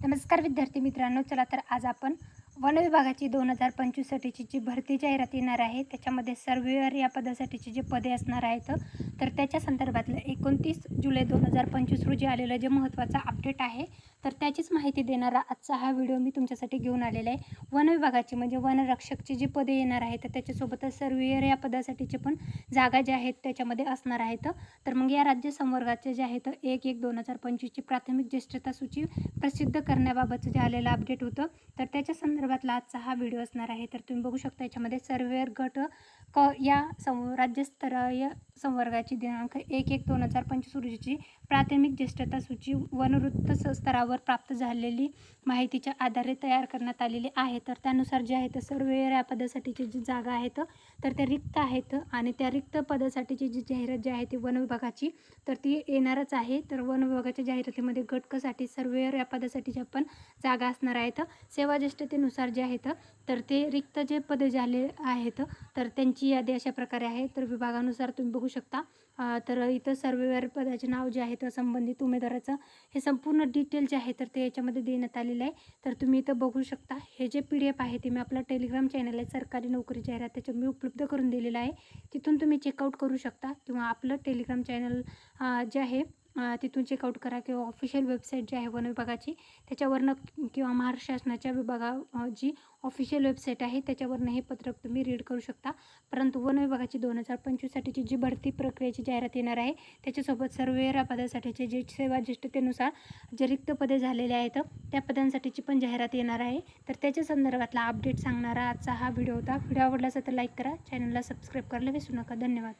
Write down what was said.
नमस्कार विद्यार्थी मित्रांनो चला तर आज आपण वन विभागाची दोन हजार पंचवीससाठीची जी भरती जाहिरात येणार आहे त्याच्यामध्ये सर्वेअर या पदासाठीची जे पदे असणार आहेत तर त्याच्या संदर्भातलं एकोणतीस जुलै दोन हजार पंचवीस रोजी आलेलं जे महत्त्वाचं अपडेट आहे तर त्याचीच माहिती देणारा आजचा हा व्हिडिओ मी तुमच्यासाठी घेऊन आलेला आहे. वन विभागाची म्हणजे वनरक्षकची जी पदे येणार आहेत तर त्याच्यासोबतच सर्वेअर या पदासाठीचे पण जागा ज्या आहेत त्याच्यामध्ये असणार आहेत. तर मग या राज्य संवर्गाचे जे आहेत एक एक दोन हजार पंचवीसची प्राथमिक ज्येष्ठता सूची प्रसिद्ध करण्याबाबतचं जे आलेलं अपडेट होतं तर त्याच्या संदर्भात संदर्भातला आजचा हा व्हिडिओ असणार आहे. तर तुम्ही बघू शकता याच्यामध्ये सर्वेअर गट क या सं राज्यस्तरीय संवर्गाची दिनांक एक एक दोन हजार पंचवीस रोजीची प्राथमिक ज्येष्ठता सूची वनवृत्त स्तरावर प्राप्त झालेली माहितीच्या आधारे तयार करण्यात आलेली आहे. तर त्यानुसार जे आहे तर सर्वेअर या पदासाठीची जी जागा आहेत तर त्या रिक्त आहेत आणि त्या रिक्त पदासाठीची जी जाहिरात जी आहे ती वन विभागाची तर ती येणारच आहे. तर वन विभागाच्या जाहिरातीमध्ये गटकसाठी सर्वेअर या पदासाठीच्या पण जागा असणार आहेत सेवा ज्येष्ठतेनुसार जे आहेत तर ते रिक्त जे पदे झाले आहेत तर त्यांची यादी अशा प्रकारे आहे. तर विभागानुसार तुम्ही बघू शकता तर इथं सर्वेअर पदाचे नाव जे आहे तर संबंधित उमेदवाराचं हे संपूर्ण डिटेल जे आहे तर ते याच्यामध्ये देण्यात आलेलं आहे. तर तुम्ही इथं बघू शकता हे जे पी डी एफ आहे ते मी आपलं टेलिग्राम चॅनल आहे सरकारी नोकरी जाहिरात त्याच्या मी उपलब्ध करून दिलेलं आहे. तिथून तुम्ही चेकआउट करू शकता किंवा आपलं टेलिग्राम चॅनल जे आहे तिथून चेकआउट करा किंवा ऑफिशियल वेबसाईट जी आहे वन विभागाची त्याच्यावरनं किंवा महाराष्ट्र शासनाच्या विभागा जी ऑफिशियल वेबसाईट आहे त्याच्यावरनं हे पत्रक तुम्ही रीड करू शकता. परंतु वन विभागाची दोन हजार पंचवीससाठीची जी भरती प्रक्रियेची जाहिरात येणार आहे त्याच्यासोबत सर्वेरा पदासाठीचे जे सेवा ज्येष्ठतेनुसार जे रिक्त पदे झालेले आहेत त्या पदांसाठीची पण जाहिरात येणार आहे. तर त्याच्या संदर्भातला अपडेट सांगणारा आजचा हा व्हिडिओ होता. व्हिडिओ आवडला असेल तर लाईक करा. चॅनलला सबस्क्राईब करायला विसरू नका. धन्यवाद.